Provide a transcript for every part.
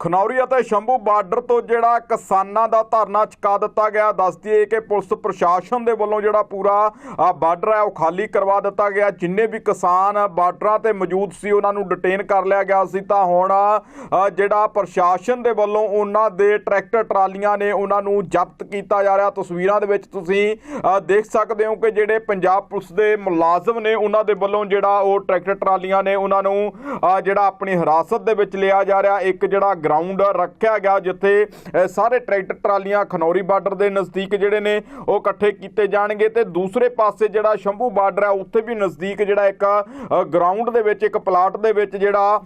ਖਨੌਰੀ ਅਤੇ ਸ਼ੰਭੂ ਬਾਰਡਰ ਤੋਂ ਜਿਹੜਾ ਕਿਸਾਨਾਂ ਦਾ ਧਰਨਾ ਚੁਕਾ ਦਿੱਤਾ ਗਿਆ ਦੱਸ ਦਈਏ ਕਿ ਪੁਲਿਸ ਪ੍ਰਸ਼ਾਸਨ ਦੇ ਵੱਲੋਂ ਜਿਹੜਾ ਪੂਰਾ ਅ, ਬਾਰਡਰ ਹੈ ਉਹ ਖਾਲੀ ਕਰਵਾ ਦਿੱਤਾ ਗਿਆ। ਜਿੰਨੇ ਵੀ ਕਿਸਾਨ ਬਾਰਡਰਾਂ ਤੇ ਮੌਜੂਦ ਸੀ ਉਹਨਾਂ ਨੂੰ ਡਿਟੇਨ ਕਰ ਲਿਆ ਗਿਆ ਸੀ। ਤਾਂ ਹੁਣ ਜਿਹੜਾ ਪ੍ਰਸ਼ਾਸਨ ਦੇ ਵੱਲੋਂ ਉਹਨਾਂ ਦੇ ਟਰੈਕਟਰ ਟਰਾਲੀਆਂ ਨੇ ਉਹਨਾਂ ਨੂੰ ਜ਼ਬਤ ਕੀਤਾ ਜਾ ਰਿਹਾ। ਤਸਵੀਰਾਂ ਦੇ ਵਿੱਚ ਤੁਸੀਂ ਦੇਖ ਸਕਦੇ ਹੋ ਕਿ ਜਿਹੜੇ ਪੰਜਾਬ ਪੁਲਿਸ ਦੇ ਮੁਲਾਜ਼ਮ ਨੇ ਉਹਨਾਂ ਦੇ ਵੱਲੋਂ ਜਿਹੜਾ ਉਹ ਟਰੈਕਟਰ ਟਰਾਲੀਆਂ ਨੇ ਉਹਨਾਂ ਨੂੰ ਜਿਹੜਾ ਆਪਣੀ ਹਿਰਾਸਤ ਦੇ ਵਿੱਚ ਲਿਆ ਜਾ ਰਿਹਾ। ਇੱਕ ਜਿਹੜਾ ਗਰਾਊਂਡ ਰੱਖਿਆ ਗਿਆ, ਜਿੱਥੇ ਸਾਰੇ ਟਰੈਕਟਰ, ਟਰਾਲੀਆਂ, ਖਨੌਰੀ ਬਾਰਡਰ ਦੇ ਨਜ਼ਦੀਕ ਜਿਹੜੇ ਨੇ, ਉਹ ਇਕੱਠੇ ਕੀਤੇ ਜਾਣਗੇ ਤੇ ਦੂਸਰੇ ਪਾਸੇ ਜਿਹੜਾ ਸ਼ੰਭੂ ਬਾਰਡਰ ਹੈ, ਉੱਥੇ ਵੀ ਨਜ਼ਦੀਕ ਜਿਹੜਾ ਇੱਕ ਗਰਾਊਂਡ ਦੇ ਵਿੱਚ, ਇੱਕ ਪਲਾਟ ਦੇ ਵਿੱਚ ਜਿਹੜਾ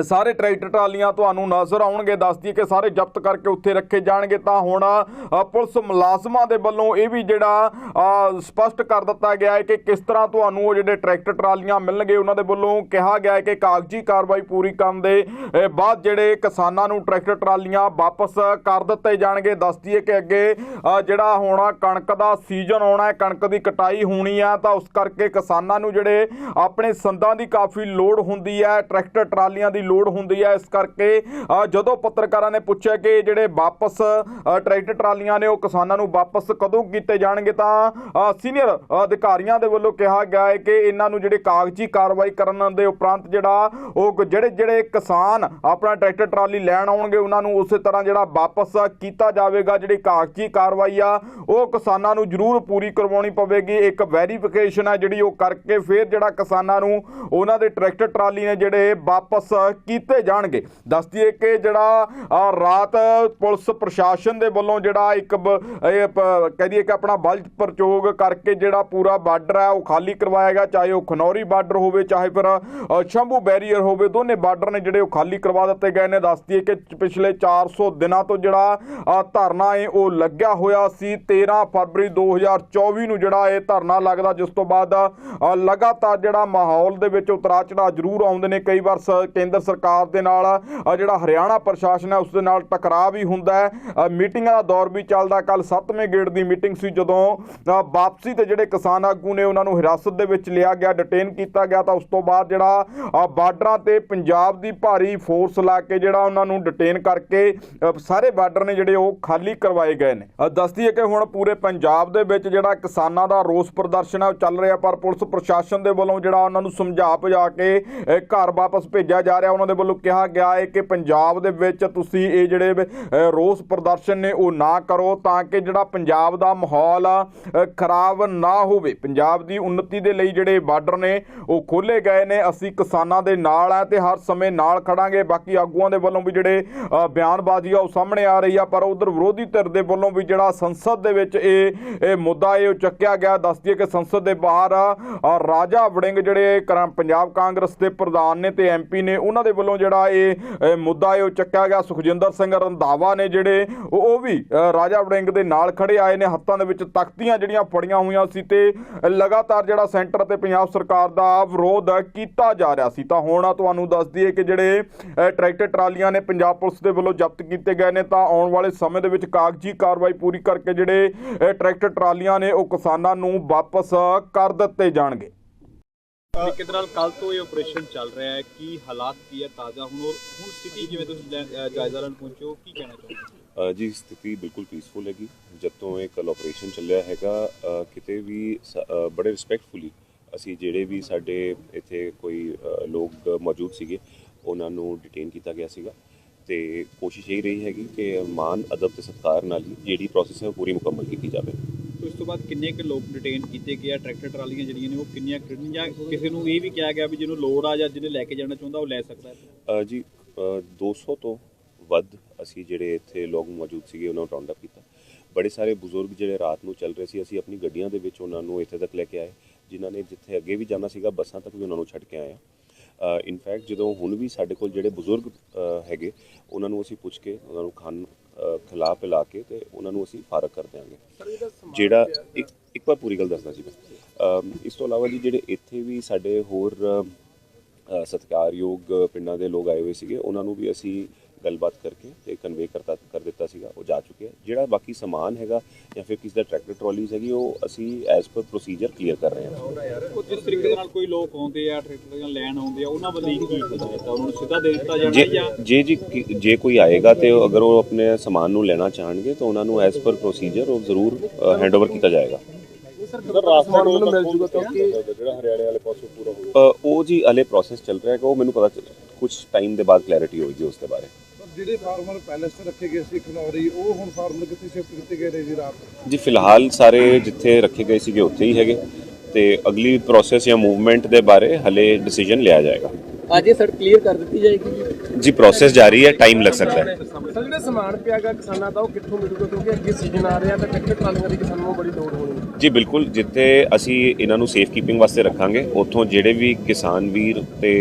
ਸਾਰੇ ਟਰੈਕਟਰ ਟਰਾਲੀਆਂ ਤੁਹਾਨੂੰ ਨਜ਼ਰ ਆਉਣਗੇ। ਦੱਸਦੀ ਕਿ ਸਾਰੇ ਜ਼ਬਤ ਕਰਕੇ ਉੱਥੇ ਰੱਖੇ ਜਾਣਗੇ। ਤਾਂ ਹੁਣ ਪੁਲਿਸ ਮੁਲਾਜ਼ਮਾਂ ਦੇ ਵੱਲੋਂ ਇਹ ਵੀ ਜਿਹੜਾ ਅ, ਸਪਸ਼ਟ ਕਰ ਦਿੱਤਾ ਗਿਆ ਹੈ ਕਿ ਕਿਸ ਤਰ੍ਹਾਂ ਤੁਹਾਨੂੰ ਉਹ ਜਿਹੜੇ ਟਰੈਕਟਰ ਟਰਾਲੀਆਂ ਮਿਲਣਗੇ ਉਹਨਾਂ ਦੇ ਵੱਲੋਂ ਕਿਹਾ ਗਿਆ ਹੈ ਕਿ ਕਾਗਜ਼ੀ ਕਾਰਵਾਈ ਪੂਰੀ ਕਰਨ ਦੇ ਬਾਅਦ ਜਿਹੜੇ ਕਿਸਾਨਾਂ ਨੂੰ ਟਰੈਕਟਰ ਟਰਾਲੀਆਂ ਵਾਪਸ ਕਰ ਦਿੱਤੇ ਜਾਣਗੇ। ਦੱਸਦੀ ਹੈ ਕਿ ਅੱਗੇ ਜਿਹੜਾ ਹੋਣਾ ਕਣਕ ਦਾ ਸੀਜ਼ਨ ਆਉਣਾ ਹੈ ਕਣਕ ਦੀ ਕਟਾਈ ਹੋਣੀ ਆ ਤਾਂ ਉਸ ਕਰਕੇ ਕਿਸਾਨਾਂ ਨੂੰ ਜਿਹੜੇ ਆਪਣੇ ਸੰਦਾਂ ਦੀ ਕਾਫੀ ਲੋੜ ਹੁੰਦੀ ਹੈ ਟਰੈਕਟਰ ਟਰਾਲੀਆਂ ਦੀ ਲੋੜ ਹੁੰਦੀ ਹੈ। ਇਸ ਕਰਕੇ ਜਦੋਂ ਪੱਤਰਕਾਰਾਂ ਨੇ ਪੁੱਛਿਆ ਕਿ ਜਿਹੜੇ ਵਾਪਸ ਟਰੈਕਟਰ ਟਰਾਲੀਆਂ ਨੇ, ਉਹ ਕਿਸਾਨਾਂ ਨੂੰ ਵਾਪਸ ਕਦੋਂ ਕੀਤੇ ਜਾਣਗੇ, ਤਾਂ ਸੀਨੀਅਰ ਅਧਿਕਾਰੀਆਂ ਦੇ ਵੱਲੋਂ ਕਿਹਾ ਗਿਆ ਹੈ ਕਿ ਇਹਨਾਂ ਨੂੰ ਜਿਹੜੇ ਕਾਗਜ਼ੀ ਕਾਰਵਾਈ ਕਰਨ ਦੇ ਉਪਰੰਤ ਜਿਹੜਾ ਉਹ ਜਿਹੜੇ ਜਿਹੜੇ ਕਿਸਾਨ ਆਪਣਾ ਟਰੈਕਟਰ ਟਰਾਲੀ ਲੈਣ ਆਉਣਗੇ, ਉਹਨਾਂ ਨੂੰ ਉਸੇ ਤਰ੍ਹਾਂ ਜਿਹੜਾ ਵਾਪਸ ਕੀਤਾ ਜਾਵੇਗਾ। ਜਿਹੜੀ ਕਾਗਜ਼ੀ ਕਾਰਵਾਈ ਆ, ਉਹ ਕਿਸਾਨਾਂ ਨੂੰ ਜ਼ਰੂਰ ਪੂਰੀ ਕਰਵਾਉਣੀ ਪਵੇਗੀ। ਇੱਕ ਵੈਰੀਫਿਕੇਸ਼ਨ ਹੈ ਜਿਹੜੀ ਉਹ ਕਰਕੇ ਫਿਰ ਜਿਹੜਾ ਕਿਸਾਨਾਂ ਨੂੰ ਉਹਨਾਂ ਦੇ ਟਰੈਕਟਰ ਟਰਾਲੀ ਨੇ ਜਿਹੜੇ ਵਾਪਸ ਕੀਤੇ ਜਾਣਗੇ। ਦੱਸ ਦਈਏ ਕਿ ਜਿਹੜਾ ਰਾਤ ਪੁਲਿਸ ਪ੍ਰਸ਼ਾਸਨ ਦੇ ਵੱਲੋਂ ਜਿਹੜਾ ਇੱਕ ਕਹਿ ਦਈਏ ਕਿ ਆਪਣਾ ਬਲ ਪ੍ਰਯੋਗ ਕਰਕੇ ਜਿਹੜਾ ਪੂਰਾ ਬਾਰਡਰ ਹੈ, ਉਹ ਖਾਲੀ ਕਰਵਾਇਆ ਗਿਆ, ਚਾਹੇ ਉਹ ਖਨੌਰੀ ਬਾਰਡਰ ਹੋਵੇ, ਚਾਹੇ ਫਿਰ ਸ਼ੰਭੂ ਬੈਰੀਅਰ ਹੋਵੇ, ਦੋਨੇ ਬਾਰਡਰ ਨੇ ਜਿਹੜੇ ਉਹ ਖਾਲੀ ਕਰਵਾ ਦਿੱਤੇ ਗਏ ਨੇ। ਦੱਸ ਦਈਏ ਕਿ ਪਿਛਲੇ 400 ਦਿਨਾਂ ਤੋਂ ਜਿਹੜਾ ਧਰਨਾ ਹੈ ਉਹ ਲੱਗਿਆ ਹੋਇਆ ਸੀ। 13 ਫਰਵਰੀ 2024 ਨੂੰ ਜਿਹੜਾ ਇਹ ਧਰਨਾ ਲੱਗਦਾ, ਜਿਸ ਤੋਂ ਬਾਅਦ ਲਗਾਤਾਰ ਜਿਹੜਾ ਮਾਹੌਲ ਦੇ ਵਿੱਚ ਉਤਰਾਅ ਚੜਾਅ ਜ਼ਰੂਰ ਆਉਂਦੇ ਨੇ। ਕਈ ਵਾਰ ਕੇਂਦਰ ਸਰਕਾਰ ਦੇ ਨਾਲ ਜਿਹੜਾ ਹਰਿਆਣਾ ਪ੍ਰਸ਼ਾਸਨ ਹੈ ਉਸ ਦੇ ਨਾਲ ਟਕਰਾਅ ਵੀ ਹੁੰਦਾ ਹੈ। ਮੀਟਿੰਗਾਂ ਦਾ ਦੌਰ ਵੀ ਚੱਲਦਾ ਕੱਲ 7ਵੇਂ ਗੇੜ ਦੀ ਮੀਟਿੰਗ ਸੀ ਜਦੋਂ ਵਾਪਸੀ ਤੇ ਜਿਹੜੇ ਕਿਸਾਨ ਆਗੂ ਨੇ ਉਹਨਾਂ ਨੂੰ ਹਿਰਾਸਤ ਦੇ ਵਿੱਚ ਲਿਆ ਗਿਆ ਡਿਟੇਨ ਕੀਤਾ ਗਿਆ। ਤਾਂ ਉਸ ਤੋਂ ਬਾਅਦ ਜਿਹੜਾ ਅ, ਬਾਰਡਰਾਂ ਤੇ ਪੰਜਾਬ ਦੀ ਭਾਰੀ ਫੋਰਸ ਲਾ ਕੇ ਜਿਹੜਾ ਉਹਨਾਂ ਨੂੰ ਡਿਟੇਨ ਕਰਕੇ ਸਾਰੇ ਬਾਰਡਰ ਨੇ ਜਿਹੜੇ ਉਹ ਖਾਲੀ ਕਰਵਾਏ ਗਏ ਨੇ। ਦੱਸਦੀ ਹੈ ਕਿ ਹੁਣ ਪੂਰੇ ਪੰਜਾਬ ਦੇ ਵਿੱਚ ਜਿਹੜਾ ਕਿਸਾਨਾਂ ਦਾ ਰੋਸ ਪ੍ਰਦਰਸ਼ਨ ਹੈ ਉਹ ਚੱਲ ਰਿਹਾ ਪਰ ਪੁਲਿਸ ਪ੍ਰਸ਼ਾਸਨ ਦੇ ਵੱਲੋਂ ਜਿਹੜਾ ਉਹਨਾਂ ਨੂੰ ਸਮਝਾ ਬੁਝਾ ਕੇ ਘਰ ਵਾਪਸ ਭੇਜਿਆ ਜਾ ਰਿਹਾ। ਉਹਨਾਂ ਦੇ ਵੱਲੋਂ ਕਿਹਾ ਗਿਆ ਹੈ ਕਿ ਪੰਜਾਬ ਦੇ ਵਿੱਚ ਤੁਸੀਂ ਇਹ ਜਿਹੜੇ ਰੋਸ ਪ੍ਰਦਰਸ਼ਨ ਨੇ ਉਹ ਨਾ ਕਰੋ ਤਾਂ ਕਿ ਜਿਹੜਾ ਪੰਜਾਬ ਦਾ ਮਾਹੌਲ ਆ, ਖਰਾਬ ਨਾ ਹੋਵੇ। ਪੰਜਾਬ ਦੀ ਉન્નਤੀ ਦੇ ਲਈ ਜਿਹੜੇ ਬਾਰਡਰ ਨੇ ਉਹ ਖੋਲੇ ਗਏ ਨੇ। ਅਸੀਂ ਕਿਸਾਨਾਂ ਦੇ ਨਾਲ ਆ ਤੇ ਹਰ ਸਮੇਂ ਨਾਲ ਖੜਾਂਗੇ। ਬਾਕੀ ਆਗੂਆਂ ਦੇ ਵੱਲੋਂ ਵੀ ਜਿਹੜੇ ਬਿਆਨਬਾਜ਼ੀ ਆ ਉਹ ਸਾਹਮਣੇ ਆ ਰਹੀ ਆ ਪਰ ਉਧਰ ਵਿਰੋਧੀ ਧਿਰ ਦੇ ਵੱਲੋਂ ਵੀ ਜਿਹੜਾ ਸੰਸਦ ਦੇ ਵਿੱਚ ਇਹ ਇਹ ਮੁੱਦਾ ਇਹ ਚੱਕਿਆ ਗਿਆ। ਦੱਸ ਦਈਏ ਕਿ ਸੰਸਦ ਦੇ ਬਾਹਰ ਰਾਜਾ ਵੜਿੰਗ ਜਿਹੜੇ ਪੰਜਾਬ ਕਾਂਗਰਸ ਦੇ ਪ੍ਰਧਾਨ ਨੇ ਤੇ ਐਮਪੀ ਨੇ ਉਹਨਾਂ ਦੇ ਵੱਲੋਂ ਜਿਹੜਾ ਇਹ ਇਹ ਮੁੱਦਾ ਇਹ ਚੱਕਿਆ ਗਿਆ। ਸੁਖਜਿੰਦਰ ਸਿੰਘ ਰੰਧਾਵਾ ਨੇ ਜਿਹੜੇ, ਉਹ ਵੀ ਰਾਜਾ ਵੜਿੰਗ ਦੇ ਨਾਲ ਖੜੇ ਆਏ ਨੇ। ਹੱਥਾਂ ਦੇ ਵਿੱਚ ਤਖਤੀਆਂ ਜਿਹੜੀਆਂ ਫੜੀਆਂ ਹੋਈਆਂ ਸੀ ਤੇ ਲਗਾਤਾਰ ਜਿਹੜਾ ਸੈਂਟਰ ਤੇ ਪੰਜਾਬ ਸਰਕਾਰ ਦਾ ਵਿਰੋਧ ਕੀਤਾ ਜਾ ਰਿਹਾ ਸੀ। ਤਾਂ ਹੁਣ ਤੁਹਾਨੂੰ ਦੱਸ ਦਈਏ ਕਿ ਜਿਹੜੇ ਟਰੈਕਟਰ ਟਰਾਲੀਆਂ ਨੇ ਪੰਜਾਬ ਪੁਲਿਸ ਦੇ ਵੱਲੋਂ ਜ਼ਬਤ ਕੀਤੇ ਗਏ ਨੇ। ਤਾਂ ਆਉਣ ਵਾਲੇ ਸਮੇਂ ਦੇ ਵਿੱਚ ਕਾਗਜ਼ੀ ਕਾਰਵਾਈ ਪੂਰੀ ਕਰਕੇ ਜਿਹੜੇ ਟਰੈਕਟਰ ਟਰਾਲੀਆਂ ਨੇ ਉਹ ਕਿਸਾਨਾਂ ਨੂੰ ਵਾਪਸ ਕਰ ਦਿੱਤੇ ਜਾਣਗੇ। ਤਰੀਕੇ ਨਾਲ ਕੱਲ ਤੋਂ ਇਹ ਆਪਰੇਸ਼ਨ ਚੱਲ ਰਿਹਾ ਹੈ। ਕੀ ਹਾਲਾਤ ਕੀ ਹੈ ਤਾਜ਼ਾ? ਹੁਣ ਔਰ ਹੁਣ ਸਥਿਤੀ ਜਿਵੇਂ ਤੁਸੀਂ ਜਾਇਜ਼ਾ ਲੈਣ ਪਹੁੰਚੇ ਕੀ ਕਹਿਣਾ ਚਾਹੁੰਦੇ ਜੀ ਸਥਿਤੀ ਬਿਲਕੁਲ ਪੀਸਫੁਲ ਹੈਗੀ। ਜਦ ਤੋਂ ਇਹ ਕੱਲ ਆਪਰੇਸ਼ਨ ਚੱਲਿਆ ਹੈਗਾ ਕਿਤੇ ਵੀ ਬੜੇ ਰਿਸਪੈਕਟਫੁਲੀ ਅਸੀਂ ਜਿਹੜੇ ਵੀ ਸਾਡੇ ਇੱਥੇ ਕੋਈ ਲੋਕ ਮੌਜੂਦ ਸੀਗੇ ਉਹਨਾਂ ਨੂੰ ਡਿਟੇਨ ਕੀਤਾ ਗਿਆ ਸੀਗਾ। ਤੇ ਕੋਸ਼ਿਸ਼ ਇਹ ਰਹੀ ਹੈਗੀ ਕਿ ਮਾਨ ਅਦਬ ਤੇ ਸਤਿਕਾਰ ਨਾਲ ਜਿਹੜੀ ਪ੍ਰੋਸੈਸ ਹੈ ਉਹ ਪੂਰੀ ਮੁਕੰਮਲ ਕੀਤੀ ਜਾਵੇ। ਤੋਂ ਇਸ ਤੋਂ ਬਾਅਦ ਕਿੰਨੇ ਕੁ ਲੋਕ ਡਿਟੇਨ ਕੀਤੇ ਗਏ ਆ ਟਰੈਕਟਰ ਟਰਾਲੀਆਂ ਜਿਹੜੀਆਂ ਨੇ ਉਹ ਕਿੰਨੀਆਂ ਖੜੀਆਂ ਜਾਂ ਕਿਸੇ ਨੂੰ ਇਹ ਵੀ ਕਿਹਾ ਗਿਆ ਵੀ ਜਿਹਨੂੰ ਲੋੜ ਆ ਜਾਂ ਜਿਹਨੇ ਲੈ ਕੇ ਜਾਣਾ ਚਾਹੁੰਦਾ ਉਹ ਲੈ ਸਕਦਾ ਹੈ? ਜੀ ਅ, 200 ਤੋਂ ਵੱਧ ਅਸੀਂ ਜਿਹੜੇ ਇੱਥੇ ਲੋਕ ਮੌਜੂਦ ਸੀਗੇ ਉਹਨਾਂ ਨੂੰ ਰਾਉਂਡ ਅਪ ਕੀਤਾ। ਬੜੇ ਸਾਰੇ ਬਜ਼ੁਰਗ ਜਿਹੜੇ ਰਾਤ ਨੂੰ ਚੱਲ ਰਹੇ ਸੀ ਅਸੀਂ ਆਪਣੀ ਗੱਡੀਆਂ ਦੇ ਵਿੱਚ ਉਹਨਾਂ ਨੂੰ ਇੱਥੇ ਤੱਕ ਲੈ ਕੇ ਆਏ ਜਿਨ੍ਹਾਂ ਨੇ ਜਿੱਥੇ ਅੱਗੇ ਵੀ ਜਾਣਾ ਸੀਗਾ ਬੱਸਾਂ ਤੱਕ ਵੀ ਉਹਨਾਂ ਨੂੰ ਛੱਡ ਕੇ ਆਏ ਆ ਇਨਫੈਕਟ ਜਦੋਂ ਹੁਣ ਵੀ ਸਾਡੇ ਕੋਲ ਜਿਹੜੇ ਬਜ਼ੁਰਗ ਹੈਗੇ ਉਹਨਾਂ ਨੂੰ ਅਸੀਂ ਪੁੱਛ ਕੇ ਉਹਨਾਂ ਨੂੰ ਖਾਣ ਖਿਲਾ ਪਿਲਾ ਕੇ ਤੇ ਉਹਨਾਂ ਨੂੰ ਅਸੀਂ ਫਾਰਗ ਕਰ ਦਿਆਂਗੇ। ਜਿਹੜਾ ਇੱਕ ਇੱਕ ਵਾਰ ਪੂਰੀ ਗੱਲ ਦੱਸਣਾ ਜੀ ਮੈਂ। ਇਸ ਤੋਂ ਇਲਾਵਾ ਜੀ ਜਿਹੜੇ ਇੱਥੇ ਵੀ ਸਾਡੇ ਹੋਰ ਸਤਿਕਾਰਯੋਗ ਪਿੰਡਾਂ ਦੇ ਲੋਕ ਆਏ ਹੋਏ ਸੀਗੇ ਉਹਨਾਂ ਨੂੰ ਵੀ ਅਸੀਂ ਗੱਲਬਾਤ ਕਰਕੇ ਤੇ ਕਨਵੇ ਕਰਤਾ ਕਰ ਦਿੱਤਾ ਸੀਗਾ ਉਹ ਜਾ ਚੁੱਕਿਆ। ਜਿਹੜਾ ਬਾਕੀ ਸਮਾਨ ਹੈਗਾ ਜਾਂ ਫਿਰ ਕਿਸ ਦਾ ਟਰੈਕਟਰ ਟਰਾਲੀਜ਼ ਹੈਗੀ ਉਹ ਅਸੀਂ ਐਜ਼ ਪਰ ਪ੍ਰੋਸੀਜਰ ਕਲੀਅਰ ਕਰ ਰਹੇ ਹਾਂ। ਉਹ ਜਿਸ ਤਰੀਕੇ ਦੇ ਨਾਲ ਕੋਈ ਲੋਕ ਆਉਂਦੇ ਆ ਟਰੈਕਟਰ ਲੈਣ ਆਉਂਦੇ ਆ ਉਹਨਾਂ ਵੱਲ ਕੀ ਕੀਤਾ ਜਾਂਦਾ ਉਹਨਾਂ ਨੂੰ ਸਿੱਧਾ ਦੇ ਦਿੱਤਾ ਜਾਣਾ ਜੇ ਜਾਂ ਜੇ ਕਿ- ਕੋਈ ਆਏਗਾ ਤੇ ਉਹ- ਅਗਰ ਉਹ ਆਪਣੇ ਸਮਾਨ ਨੂੰ ਲੈਣਾ ਚਾਹਣਗੇ ਤਾਂ ਉਹਨਾਂ ਨੂੰ ਐਜ਼ ਪਰ ਪ੍ਰੋਸੀਜਰ ਉਹ ਜ਼ਰੂਰ ਹੈਂਡਓਵਰ ਕੀਤਾ ਜਾਏਗਾ। ਉਹ ਜੀ ਹਲੇ ਪ੍ਰੋਸੈਸ ਚੱਲ ਰਿਹਾ ਹੈ ਉਹ ਮੈਨੂੰ ਪਤਾ ਕੁਝ ਟਾਈਮ ਦੇ ਬਾਅਦ ਕਲੈਰਿਟੀ ਹੋਏਗੀ ਉਸ ਦੇ ਬਾਰੇ। ਜਿਹੜੇ ਫਾਰਮਰ ਪੈਲੇਸ ਤੇ ਰੱਖੇ ਗਏ ਸੀ ਖਨੌਰੀ ਉਹ ਹੁਣ ਫਾਰਮਰ ਕਿੱਥੇ ਸ਼ਿਫਟ ਕੀਤੇ ਗਏ ਨੇ ਜੀ ਰਾਤ? ਜੀ ਫਿਲਹਾਲ ਸਾਰੇ ਜਿੱਥੇ ਰੱਖੇ ਗਏ ਸੀਗੇ ਉੱਥੇ ਹੀ ਹੈਗੇ। ਤੇ ਅਗਲੀ ਪ੍ਰੋਸੈਸ ਜਾਂ ਮੂਵਮੈਂਟ ਦੇ ਬਾਰੇ ਹਲੇ ਡਿਸੀਜਨ ਲਿਆ ਜਾਏਗਾ। ਅੱਜ ਇਹ ਸੜਕ ਕਲੀਅਰ ਕਰ ਦਿੱਤੀ ਜਾਏਗੀ ਜੀ? ਜੀ ਪ੍ਰੋਸੈਸ ਜਾਰੀ ਹੈ ਟਾਈਮ ਲੱਗ ਸਕਦਾ ਹੈ। ਸਰ ਜਿਹੜਾ ਸਮਾਨ ਪਿਆਗਾ ਕਿਸਾਨਾਂ ਦਾ ਉਹ ਕਿੱਥੋਂ ਮਿਲੂਗਾ? ਕਿਉਂਕਿ ਅੱਗੇ ਸੀਜ਼ਨ ਆ ਰਿਹਾ ਤਾਂ ਟਰੈਕਟਰ ਟਰਾਲੀਆਂ ਦੀ ਕਿਸਾਨਾਂ ਨੂੰ ਬੜੀ ਲੋੜ ਹੋਣੀ ਜੀ ਬਿਲਕੁਲ ਜਿੱਥੇ ਅਸੀਂ ਇਹਨਾਂ ਨੂੰ ਸੇਫ ਕੀਪਿੰਗ ਵਾਸਤੇ ਰੱਖਾਂਗੇ ਉੱਥੋਂ ਜਿਹੜੇ ਵੀ ਕਿਸਾਨ ਵੀਰ ਤੇ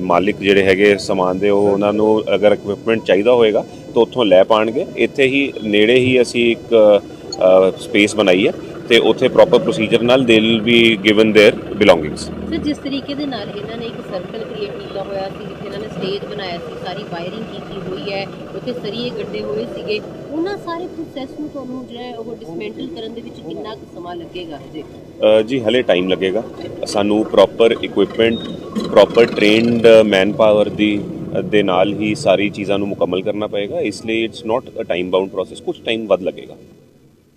ਮਾਲਿਕ ਜਿਹੜੇ ਹੈਗੇ ਸਮਾਨ ਦੇ, ਉਹ ਉਹਨਾਂ ਨੂੰ ਅਗਰ ਇਕਵਿਪਮੈਂਟ ਚਾਹੀਦਾ ਹੋਏਗਾ, ਤਾਂ ਉੱਥੋਂ ਲੈ ਪਾਣਗੇ। ਇੱਥੇ ਹੀ ਨੇੜੇ ਹੀ ਅਸੀਂ ਇੱਕ ਸਪੇਸ ਬਣਾਈ ਹੈ। ਤੇ ਉੱਥੇ ਪ੍ਰੋਪਰ ਪ੍ਰੋਸੀਜਰ ਨਾਲ they will be given their belongings sir ਜਿਸ ਤਰੀਕੇ ਦੇ ਨਾਲ ਇਹਨਾਂ ਨੇ ਇੱਕ ਸਰਕਲ ਕ੍ਰੀਏਟ ਕੀਤਾ ਹੋਇਆ ਸੀ ਜਿੱਥੇ ਇਹਨਾਂ ਨੇ ਸਟੇਜ ਬਣਾਇਆ ਸੀ ਸਾਰੀ ਵਾਇਰਿੰਗ ਕੀਤੀ ਹੋਈ ਹੈ ਉੱਥੇ ਸਰੀਏ ਗੱਡੇ ਹੋਏ ਸੀਗੇ ਉਹਨਾਂ ਸਾਰੇ ਪ੍ਰੋਸੈਸ ਨੂੰ ਤੁਹਾਨੂੰ ਜਿਹੜਾ ਹੈ ਉਹ ਡਿਸਮੈਂਟਲ ਕਰਨ ਦੇ ਵਿੱਚ ਕਿੰਨਾ ਕੁ ਸਮਾਂ ਲੱਗੇਗਾ ਹਜੇ ਅ, ਜੀ ਹਲੇ ਟਾਈਮ ਲੱਗੇਗਾ ਸਾਨੂੰ proper equipment proper trained manpower ਦੀ ਅ, ਦੇ ਨਾਲ ਹੀ ਸਾਰੀ ਚੀਜ਼ਾਂ ਨੂੰ ਮੁਕੰਮਲ ਕਰਨਾ ਪਏਗਾ ਇਸ ਲਈ it's not a time bound process ਕੁਝ ਟਾਈਮ ਵੱਧ ਲੱਗੇਗਾ